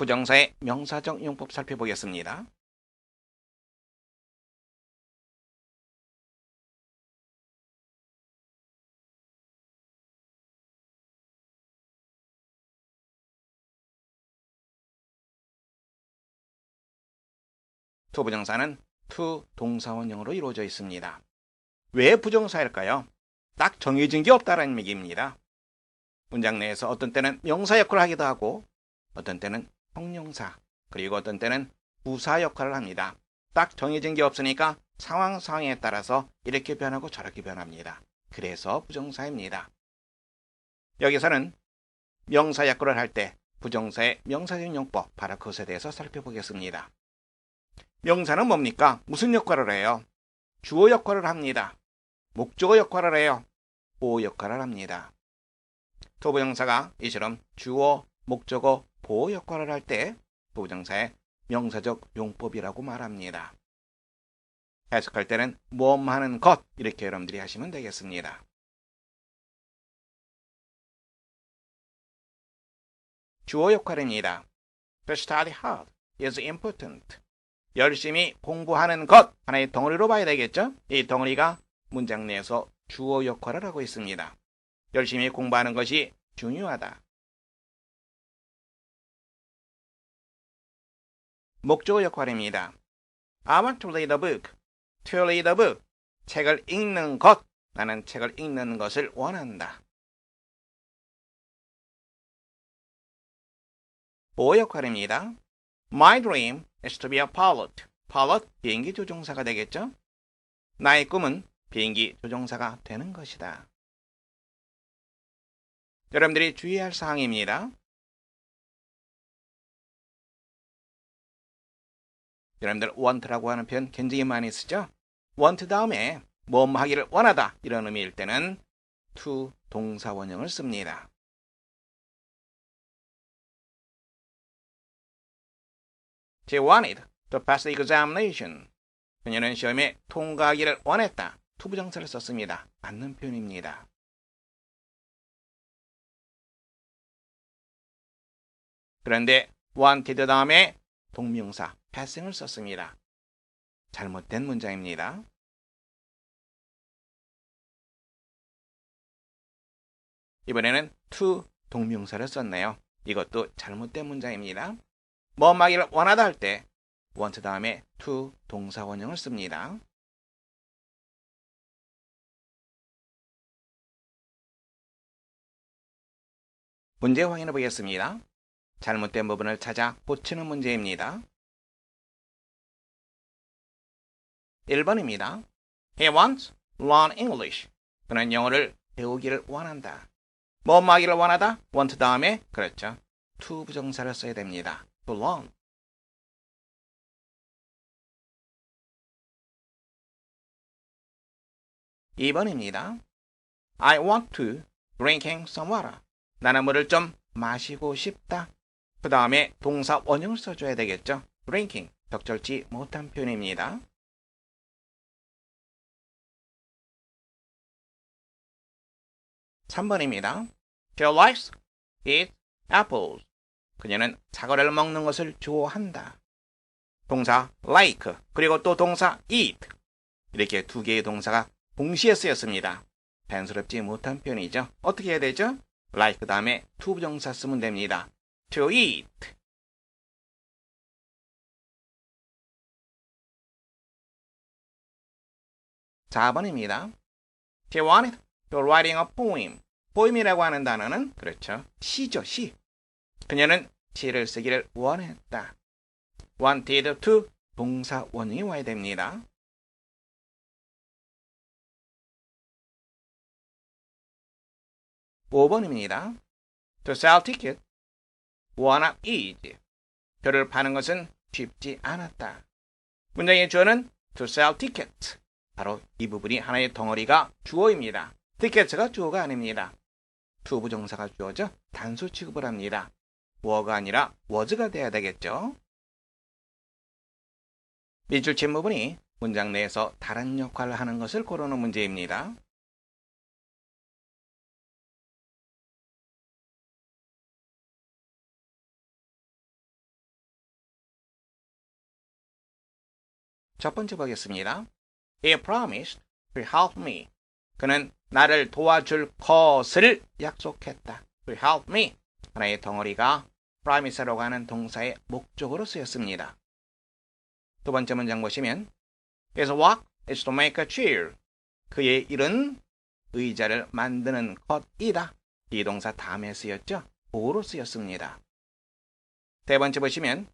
부정사의 명사적 용법 살펴보겠습니다. 투 부정사는 투 동사원형으로 이루어져 있습니다. 왜 부정사일까요? 딱 정해진 게 없다는 얘기입니다. 문장 내에서 어떤 때는 명사 역할을 하기도 하고 어떤 때는 형용사 그리고 어떤 때는 부사 역할을 합니다. 딱 정해진 게 없으니까 상황 상황에 따라서 이렇게 변하고 저렇게 변합니다. 그래서 부정사입니다. 여기서는 명사 역할을 할때 부정사의 명사적 용법 바로 그것에 대해서 살펴보겠습니다. 명사는 뭡니까? 무슨 역할을 해요? 주어 역할을 합니다. 목적어 역할을 해요. 보호 역할을 합니다. 도부정사가 이처럼 주어, 목적어, 보호 역할을 할때 도부정사의 명사적 용법이라고 말합니다. 해석할 때는 모험 하는 것 이렇게 여러분들이 하시면 되겠습니다. 주어 역할입니다. To study hard is important. 열심히 공부하는 것 하나의 덩어리로 봐야 되겠죠? 이 덩어리가 문장 내에서 주어 역할을 하고 있습니다. 열심히 공부하는 것이 중요하다. 목적어 역할입니다. I want to read a book. To read a book. 책을 읽는 것. 나는 책을 읽는 것을 원한다. 보호 역할입니다. My dream is to be a pilot. pilot, 비행기 조종사가 되겠죠? 나의 꿈은 비행기 조종사가 되는 것이다. 여러분들이 주의할 사항입니다. 여러분들 want라고 하는 표현 굉장히 많이 쓰죠? want 다음에 뭐 하기를 원하다 이런 의미일 때는 to 동사 원형을 씁니다. She wanted to pass the examination. 그녀는 시험에 통과하기를 원했다. 투부정사를 썼습니다. 맞는 표현입니다. 그런데 wanted 다음에 동명사 passing을 썼습니다. 잘못된 문장입니다. 이번에는 to 동명사를 썼네요. 이것도 잘못된 문장입니다. 뭐 하기를 원하다 할 때 want 다음에 to 동사 원형을 씁니다. 문제 확인해 보겠습니다. 잘못된 부분을 찾아 고치는 문제입니다. 1번입니다. He wants learn English. 그는 영어를 배우기를 원한다. 뭐 하기를 원하다? want 다음에 그렇죠. to 부정사를 써야 됩니다. to learn. (2번입니다) I want to drinking some water. 나는 물을 좀 마시고 싶다. 그 다음에 동사 원형을 써줘야 되겠죠. drinking, 적절치 못한 표현입니다. 3번입니다. She likes eat apples. 그녀는 사과를 먹는 것을 좋아한다. 동사 like 그리고 또 동사 eat 이렇게 두 개의 동사가 동시에 쓰였습니다. 자연스럽지 못한 표현이죠. 어떻게 해야 되죠? like 다음에 to 부정사 쓰면 됩니다. to eat 4번입니다. She wanted to writing a poem. poem이라고 하는 단어는 그렇죠. 시죠, 시. 그녀는 시를 쓰기를 원했다. wanted to 동사 원이 와야 됩니다. 5번입니다. To sell ticket not easy. 표를 파는 것은 쉽지 않았다. 문장의 주어는 to sell ticket. 바로 이 부분이 하나의 덩어리가 주어입니다. 티켓츠가 주어가 아닙니다. 투부정사가 주어져 단수 취급을 합니다. 워가 아니라 워즈가 돼야 되겠죠. 밑줄 친 부분이 문장 내에서 다른 역할을 하는 것을 고르는 문제입니다. 첫 번째 보겠습니다. He promised to help me. 그는 나를 도와줄 것을 약속했다. To help me. 하나의 덩어리가 promise라고 하는 동사의 목적으로 쓰였습니다. 두 번째 문장 보시면 His work is to make a chair. 그의 일은 의자를 만드는 것이다. 비동사 다음에 쓰였죠? 보로 쓰였습니다. 세 번째 보시면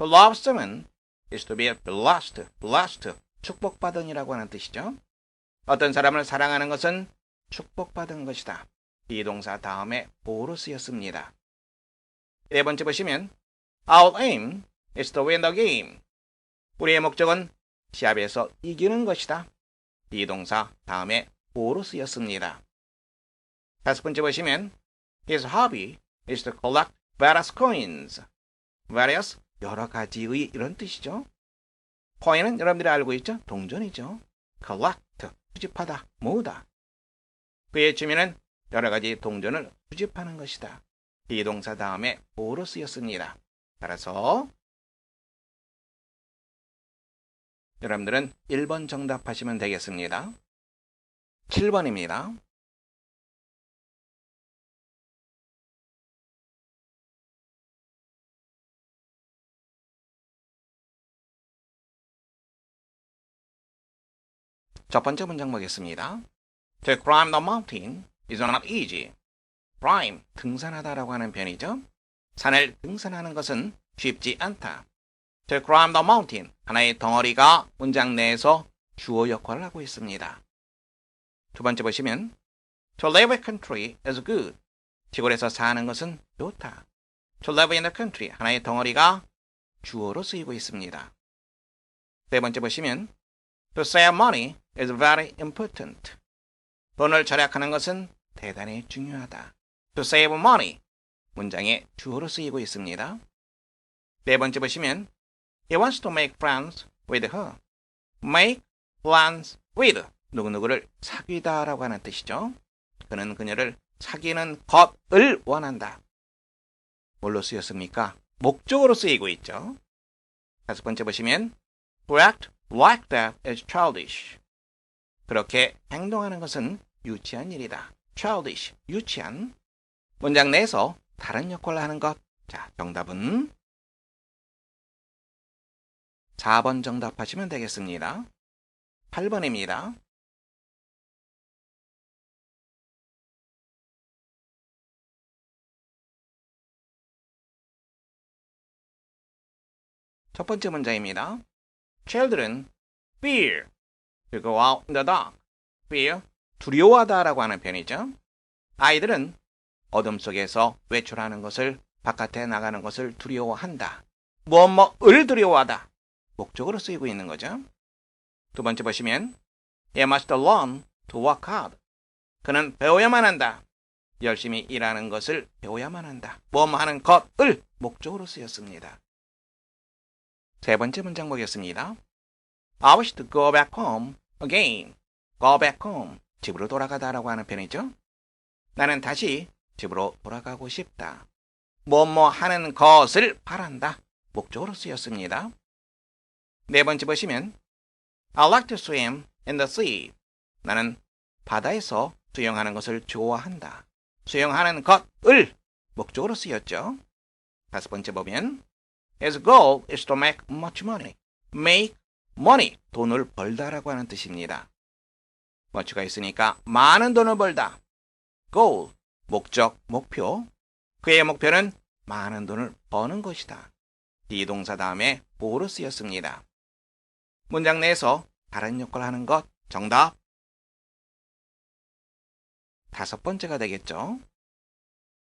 someone is to be blessed. blessed. 축복받은이라고 하는 뜻이죠. 어떤 사람을 사랑하는 것은 축복받은 것이다. 비동사 다음에 보로 쓰였습니다. 네 번째 보시면 Our aim is to win the game. 우리의 목적은 시합에서 이기는 것이다. 비동사 다음에 보로 쓰였습니다. 다섯 번째 보시면 His hobby is to collect various coins. various 여러 가지의 이런 뜻이죠. coin은 여러분들이 알고 있죠? 동전이죠. collect 수집하다, 모으다. 그의 취미는 여러 가지 동전을 수집하는 것이다. 비동사 다음에 보로 쓰였습니다. 따라서 여러분들은 1번 정답하시면 되겠습니다. 7번입니다. 첫 번째 문장 보겠습니다. To climb the mountain is not easy. climb, 등산하다라고 하는 편이죠. 산을 등산하는 것은 쉽지 않다. To climb the mountain, 하나의 덩어리가 문장 내에서 주어 역할을 하고 있습니다. 두 번째 보시면 To live in country is good. 시골에서 사는 것은 좋다. To live in the country, 하나의 덩어리가 주어로 쓰이고 있습니다. 세 번째 보시면 To save money is very important. 돈을 절약하는 것은 대단히 중요하다. To save money, 문장의 주어로 쓰이고 있습니다. 네 번째 보시면 He wants to make friends with her. Make plans with 누구누구를 사귀다 라고 하는 뜻이죠. 그는 그녀를 사귀는 것을 원한다. 뭘로 쓰였습니까? 목적으로 쓰이고 있죠. 다섯 번째 보시면 To act like that is childish. 그렇게 행동하는 것은 유치한 일이다. childish, 유치한. 문장 내에서 다른 역할을 하는 것. 자, 정답은 4번 정답하시면 되겠습니다. 8번입니다. 첫 번째 문장입니다. Children fear dark. fear, 두려워하다라고 하는 편이죠. 아이들은 어둠 속에서 외출하는 것을 바깥에 나가는 것을 두려워한다. 무엇 뭐을 두려워하다. 목적으로 쓰이고 있는 거죠. 두 번째 보시면 He must learn to work hard. 그는 배워야만 한다. 열심히 일하는 것을 배워야만 한다. 무엇 하는 것을 목적으로 쓰였습니다. 세 번째 문장 보겠습니다. I wish to go back home again. go back home. 집으로 돌아가다라고 하는 편이죠. 나는 다시 집으로 돌아가고 싶다. 뭐뭐 하는 것을 바란다. 목적으로 쓰였습니다. 네 번째 보시면 I like to swim in the sea. 나는 바다에서 수영하는 것을 좋아한다. 수영하는 것을 목적으로 쓰였죠. 다섯 번째 보면 His goal is to make much money. make money, 돈을 벌다라고 하는 뜻입니다. much가 있으니까 많은 돈을 벌다. goal, 목적, 목표. 그의 목표는 많은 돈을 버는 것이다. 비동사 다음에 보로 쓰였습니다. 문장 내에서 다른 역할을 하는 것 정답 다섯 번째가 되겠죠.